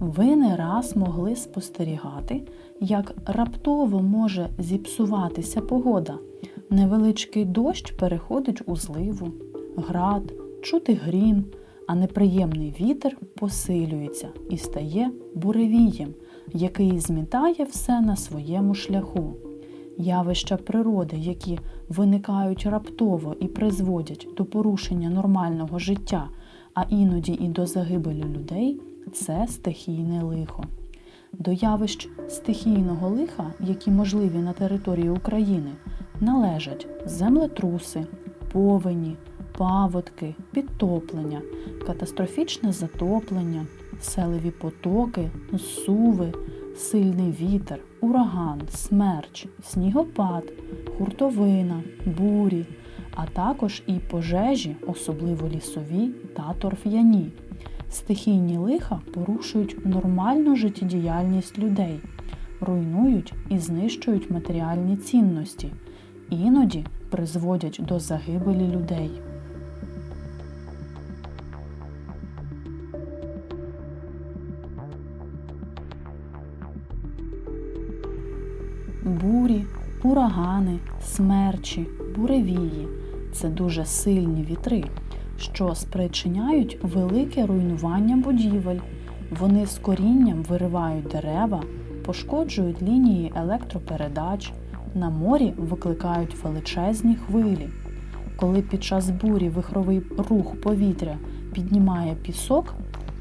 Ви не раз могли спостерігати, як раптово може зіпсуватися погода. Невеличкий дощ переходить у зливу, град, чути грім, а неприємний вітер посилюється і стає буревієм, який змітає все на своєму шляху. Явища природи, які виникають раптово і призводять до порушення нормального життя, а іноді і до загибелі людей, це стихійне лихо. До явищ стихійного лиха, які можливі на території України, належать землетруси, повені, паводки, підтоплення, катастрофічне затоплення, селеві потоки, суви, сильний вітер, ураган, смерч, снігопад, хуртовина, бурі, а також і пожежі, особливо лісові та торф'яні. Стихійні лиха порушують нормальну життєдіяльність людей, руйнують і знищують матеріальні цінності, іноді призводять до загибелі людей. Бурі, урагани, смерчі, буревії це дуже сильні вітри, що спричиняють велике руйнування будівель. Вони з корінням виривають дерева, пошкоджують лінії електропередач, на морі викликають величезні хвилі. Коли під час бурі вихровий рух повітря піднімає пісок,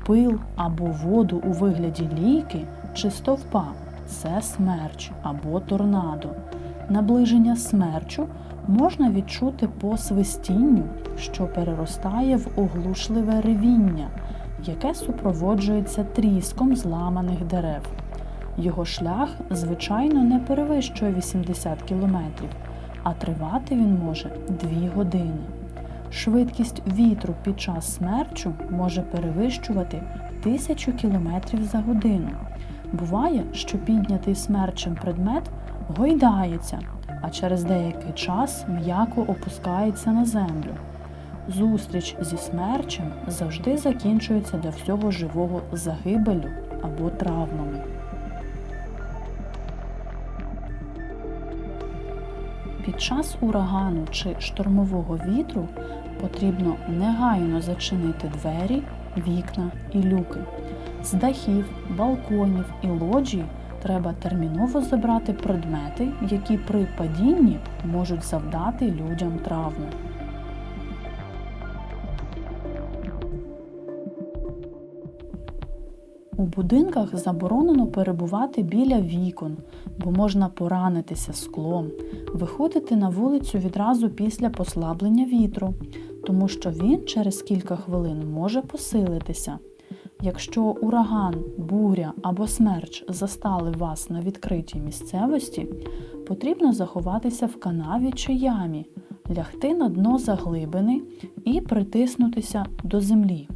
пил або воду у вигляді лійки чи стовпа, це смерч або торнадо. Наближення смерчу можна відчути по свистінню, що переростає в оглушливе ревіння, яке супроводжується тріском зламаних дерев. Його шлях, звичайно, не перевищує 80 км, а тривати він може 2 години. Швидкість вітру під час смерчу може перевищувати 1000 км за годину. Буває, що піднятий смерчем предмет гойдається, а через деякий час м'яко опускається на землю. Зустріч зі смерчем завжди закінчується для всього живого загибелю або травмами. Під час урагану чи штормового вітру потрібно негайно зачинити двері, вікна і люки. З дахів, балконів і лоджій треба терміново забрати предмети, які при падінні можуть завдати людям травму. У будинках заборонено перебувати біля вікон, бо можна поранитися склом, виходити на вулицю відразу після послаблення вітру, тому що він через кілька хвилин може посилитися. Якщо ураган, буря або смерч застали вас на відкритій місцевості, потрібно заховатися в канаві чи ямі, лягти на дно заглибини і притиснутися до землі.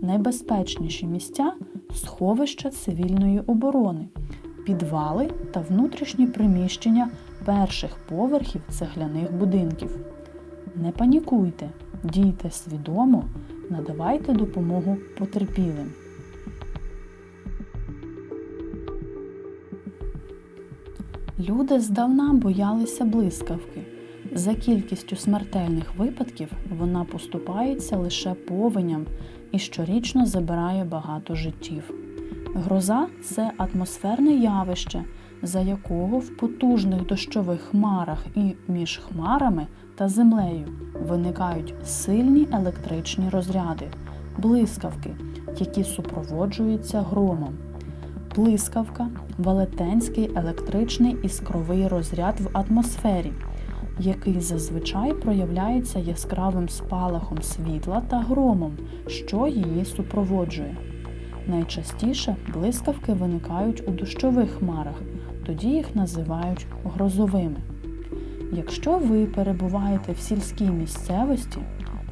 Найбезпечніші місця сховища цивільної оборони, підвали та внутрішні приміщення перших поверхів цегляних будинків. Не панікуйте, дійте свідомо, надавайте допомогу потерпілим. Люди здавна боялися блискавки. За кількістю смертельних випадків вона поступається лише повеням і щорічно забирає багато життів. Гроза це атмосферне явище, за якого в потужних дощових хмарах і між хмарами та землею виникають сильні електричні розряди, блискавки, які супроводжуються громом. Блискавка велетенський електричний іскровий розряд в атмосфері який зазвичай проявляється яскравим спалахом світла та громом, що її супроводжує. Найчастіше блискавки виникають у дощових хмарах, тоді їх називають грозовими. Якщо ви перебуваєте в сільській місцевості,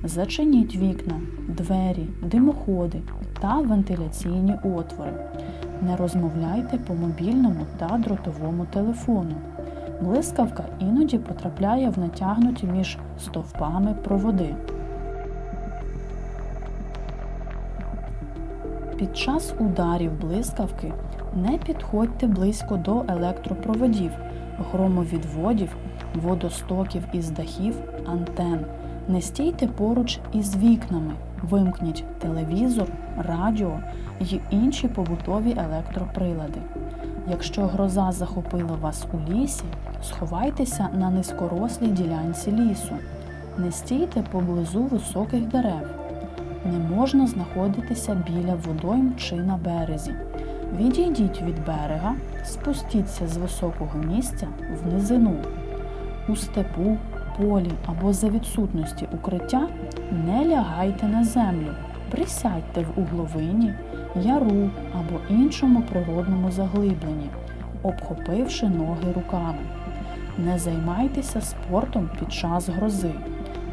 зачиніть вікна, двері, димоходи та вентиляційні отвори. Не розмовляйте по мобільному та дротовому телефону. Блискавка іноді потрапляє в натягнуті між стовпами проводи. Під час ударів блискавки не підходьте близько до електропроводів, громовідводів, водостоків із дахів, антен. Не стійте поруч із вікнами, вимкніть телевізор, радіо й інші побутові електроприлади. Якщо гроза захопила вас у лісі, сховайтеся на низькорослій ділянці лісу. Не стійте поблизу високих дерев. Не можна знаходитися біля водойм чи на березі. Відійдіть від берега, спустіться з високого місця в низину. У степу, полі або за відсутності укриття не лягайте на землю, присядьте в угловині, яру або іншому природному заглибленні, обхопивши ноги руками. Не займайтеся спортом під час грози.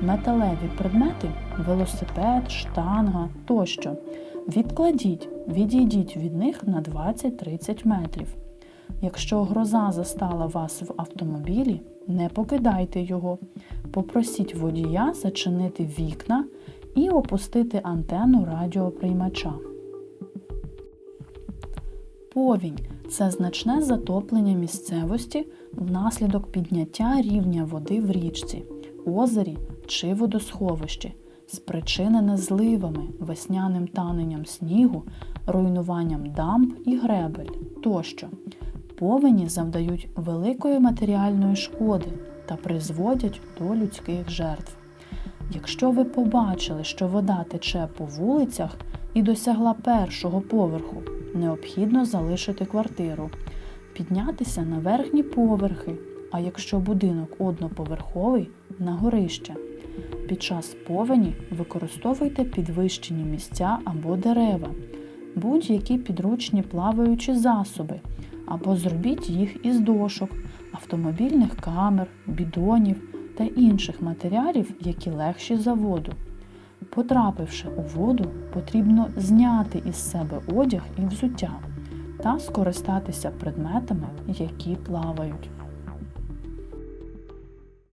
Металеві предмети, велосипед, штанга тощо. Відкладіть, відійдіть від них на 20-30 метрів. Якщо гроза застала вас в автомобілі, не покидайте його. Попросіть водія зачинити вікна і опустити антенну радіоприймача. Повінь це значне затоплення місцевості внаслідок підняття рівня води в річці, озері чи водосховищі, спричинене зливами, весняним таненням снігу, руйнуванням дамб і гребель тощо. Повені завдають великої матеріальної шкоди та призводять до людських жертв. Якщо ви побачили, що вода тече по вулицях і досягла першого поверху, необхідно залишити квартиру, піднятися на верхні поверхи, а якщо будинок одноповерховий на горище. Під час повені використовуйте підвищені місця або дерева, будь-які підручні плаваючі засоби, або зробіть їх із дошок, автомобільних камер, бідонів та інших матеріалів, які легші за воду. Потрапивши у воду, потрібно зняти із себе одяг і взуття та скористатися предметами, які плавають.